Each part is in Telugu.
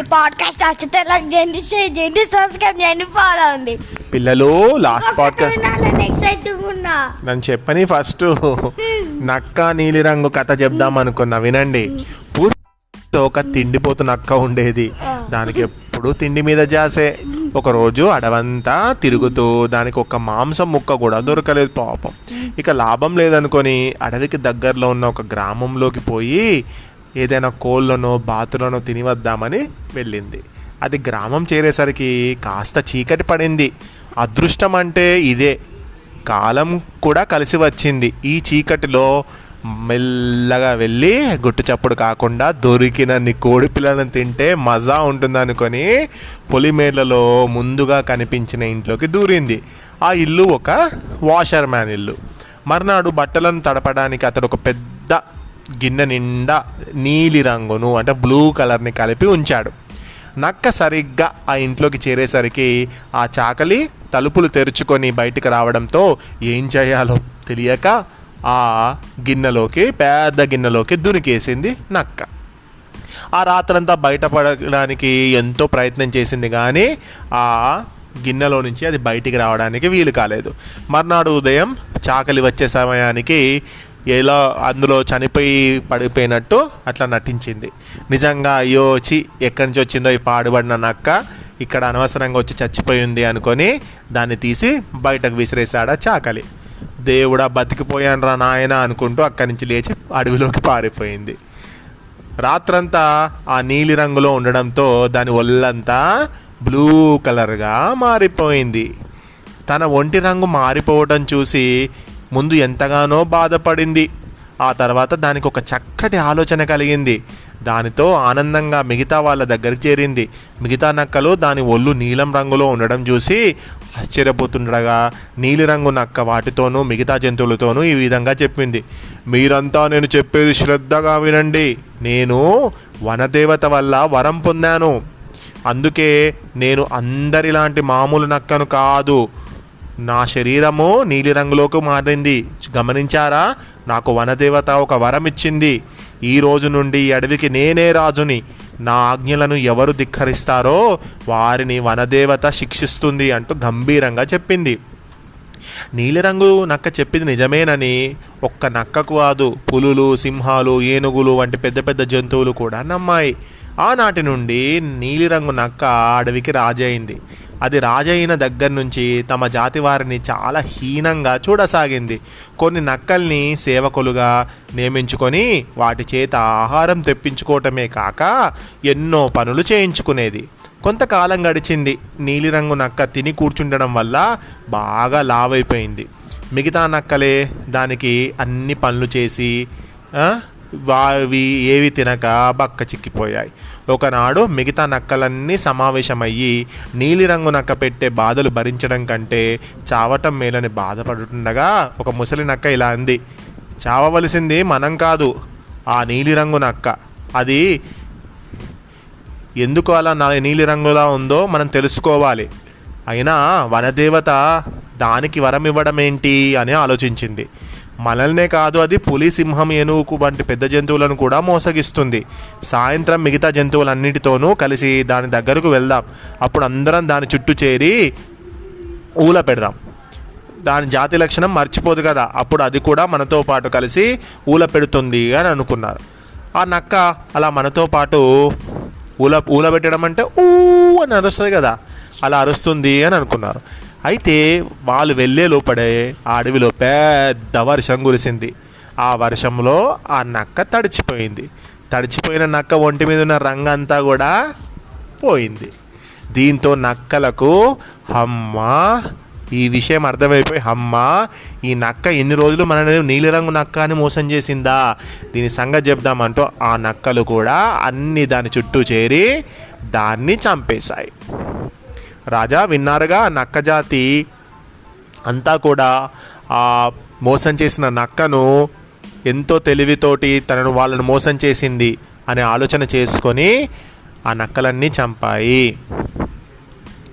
ఈ పాడ్కాస్ట్ నచ్చితే లైక్ చేయండి షేర్ చేయండి సబ్స్క్రైబ్ చేయండి ఫాలో అండి పిల్లలు లాస్ట్ పాడ్కాస్ట్ ఎక్సైటింగ్ ఉన్నా నన్ను చెప్పని ఫస్ట్ నక్క నీలిరంగు కథ చెప్దాం అనుకున్నా వినండి. ఒక తిండిపోతు నక్క ఉండేది. దానికి ఎప్పుడు తిండి మీద జాసే. ఒకరోజు అడవంతా తిరుగుతూ దానికి ఒక మాంసం ముక్క కూడా దొరకలేదు పాపం. ఇక లాభం లేదనుకొని అడవికి దగ్గరలో ఉన్న ఒక గ్రామంలోకి పోయి ఏదైనా కోళ్ళనో బాతులనో తిని వద్దామని వెళ్ళింది. అది గ్రామం చేరేసరికి కాస్త చీకటి పడింది. అదృష్టం అంటే ఇదే. కాలం కూడా కలిసి వచ్చింది. ఈ చీకటిలో మెల్లగా వెళ్ళి గుట్టు చప్పుడు కాకుండా దొరికినన్ని కోడి పిల్లలను తింటే మజా ఉంటుందనుకొని పొలిమేర్లలో ముందుగా కనిపించిన ఇంట్లోకి దూరింది. ఆ ఇల్లు ఒక వాషర్ మ్యాన్ ఇల్లు. మర్నాడు బట్టలను తడపడానికి అతడు ఒక పెద్ద గిన్నె నిండా నీలి రంగును అంటే బ్లూ కలర్ని కలిపి ఉంచాడు. నక్క సరిగ్గా ఆ ఇంట్లోకి చేరేసరికి ఆ చాకలి తలుపులు తెరుచుకొని బయటికి రావడంతో ఏం చేయాలో తెలియక ఆ గిన్నెలోకి పెద్ద గిన్నెలోకి దునికేసింది నక్క. ఆ రాత్రంతా బయటపడడానికి ఎంతో ప్రయత్నం చేసింది కానీ ఆ గిన్నెలో నుంచి అది బయటికి రావడానికి వీలు కాలేదు. మర్నాడు ఉదయం చాకలి వచ్చే సమయానికి ఎలా అందులో చనిపోయి పడిపోయినట్టు అట్లా నటించింది. నిజంగా అయ్యో వచ్చి ఎక్కడి నుంచి వచ్చిందో ఈ పాడుబడిన నక్క ఇక్కడ అనవసరంగా వచ్చి చచ్చిపోయింది అనుకొని దాన్ని తీసి బయటకు విసిరేసాడా చాకలి. దేవుడా బతికిపోయాను రా నాయన అనుకుంటూ అక్కడి నుంచి లేచి అడవిలోకి పారిపోయింది. రాత్రంతా ఆ నీలి రంగులో ఉండడంతో దాని ఒళ్ళంతా బ్లూ కలర్గా మారిపోయింది. తన ఒంటి రంగు మారిపోవడం చూసి ముందు ఎంతగానో బాధపడింది. ఆ తర్వాత దానికి ఒక చక్కటి ఆలోచన కలిగింది. దానితో ఆనందంగా మిగతా వాళ్ళ దగ్గరికి చేరింది. మిగతా నక్కలు దాని ఒళ్ళు నీలం రంగులో ఉండడం చూసి ఆశ్చర్యపోతుండగా నీలిరంగు నక్క వాటితోనూ మిగతా జంతువులతోనూ ఈ విధంగా చెప్పింది. మీరంతా నేను చెప్పేది శ్రద్ధగా వినండి. నేను వనదేవత వల్ల వరం పొందాను. అందుకే నేను అందరిలాంటి మామూలు నక్కను కాదు. నా శరీరము నీలిరంగులోకి మారింది. గమనించారా? నాకు వనదేవత ఒక వరం ఇచ్చింది. ఈ రోజు నుండి ఈ అడవికి నేనే రాజుని. నా ఆజ్ఞలను ఎవరు ధిక్కరిస్తారో వారిని వనదేవత శిక్షిస్తుంది అంటూ గంభీరంగా చెప్పింది. నీలిరంగు నక్క చెప్పింది నిజమేనని ఒక్క నక్కకు కాదు పులులు సింహాలు ఏనుగులు వంటి పెద్ద పెద్ద జంతువులు కూడా నమ్మాయి. ఆనాటి నుండి నీలిరంగు నక్క అడవికి రాజైంది. అది రాజైన దగ్గర నుంచి తమ జాతి వారిని చాలా హీనంగా చూడసాగింది. కొన్ని నక్కల్ని సేవకులుగా నియమించుకొని వాటి చేత ఆహారం తెప్పించుకోవటమే కాక ఎన్నో పనులు చేయించుకునేది. కొంతకాలం గడిచింది. నీలిరంగు నక్క తిని కూర్చుండడం వల్ల బాగా లావైపోయింది. మిగతా నక్కలే దానికి అన్ని పనులు చేసి వావి ఏవి తినక బక్క చిక్కిపోయాయి. ఒకనాడు మిగతా నక్కలన్నీ సమావేశమయ్యి నీలిరంగు నక్క పెట్టే బాధలు భరించడం కంటే చావటం మేలని బాధపడుతుండగా ఒక ముసలి నక్క ఇలా అంది చావవలసింది మనం కాదు ఆ నీలిరంగు నక్క. అది ఎందుకు అలా నా నీలిరంగులా ఉందో మనం తెలుసుకోవాలి. అయినా వనదేవత దానికి వరం ఇవ్వడం ఏంటి అని ఆలోచించింది. మనల్నే కాదు అది పులి సింహం ఏనుగు వంటి పెద్ద జంతువులను కూడా మోసగిస్తుంది. సాయంత్రం మిగతా జంతువులన్నిటితోనూ కలిసి దాని దగ్గరకు వెళ్దాం. అప్పుడు అందరం దాని చుట్టూ చేరి ఊల పెడదాం. దాని జాతి లక్షణం మర్చిపోదు కదా అప్పుడు అది కూడా మనతో పాటు కలిసి ఊల పెడుతుంది అని అనుకున్నారు. ఆ నక్క అలా మనతో పాటు ఊల ఊల పెట్టడం అంటే ఊ అని అరుస్తుంది కదా అలా అరుస్తుంది అని అనుకున్నారు. అయితే వాళ్ళు వెళ్ళే లోపడే ఆ అడవిలో పెద్ద వర్షం కురిసింది. ఆ వర్షంలో ఆ నక్క తడిచిపోయింది. తడిచిపోయిన నక్క ఒంటి మీద ఉన్న రంగంతా కూడా పోయింది. దీంతో నక్కలకు అమ్మా ఈ విషయం అర్థమైపోయి అమ్మా ఈ నక్క ఎన్ని రోజులు మనల్ని నీలిరంగు నక్క అని మోసం చేసిందా? దీని సంగతి చెప్దామంటూ ఆ నక్కలు కూడా అన్ని దాని చుట్టూ చేరి దాన్ని చంపేశాయి. రాజా విన్నారుగా నక్కజాతి అంతా కూడా ఆ మోసం చేసిన నక్కను ఎంతో తెలివితోటి తనను వాళ్ళను మోసం చేసింది అనే ఆలోచన చేసుకొని ఆ నక్కలన్నీ చంపాయి.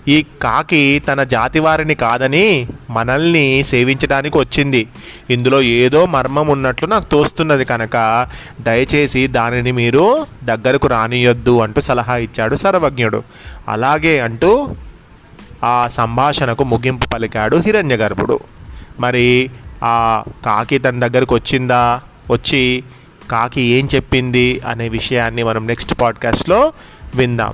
ఈ కాకి తన జాతి వారిని కాదని మనల్ని సేవించడానికి వచ్చింది. ఇందులో ఏదో మర్మం ఉన్నట్లు నాకు తోస్తున్నది కనుక దయచేసి దానిని మీరు దగ్గరకు రానియొద్దు అంటూ సలహా ఇచ్చాడు సర్వజ్ఞుడు. అలాగే అంటూ ఆ సంభాషణకు ముగింపు పలికాడు హిరణ్యగర్భుడు. మరి ఆ కాకి తన దగ్గరకు వచ్చిందా? వచ్చి కాకి ఏం చెప్పింది? అనే విషయాన్ని మనం నెక్స్ట్ పాడ్కాస్ట్లో విందాం.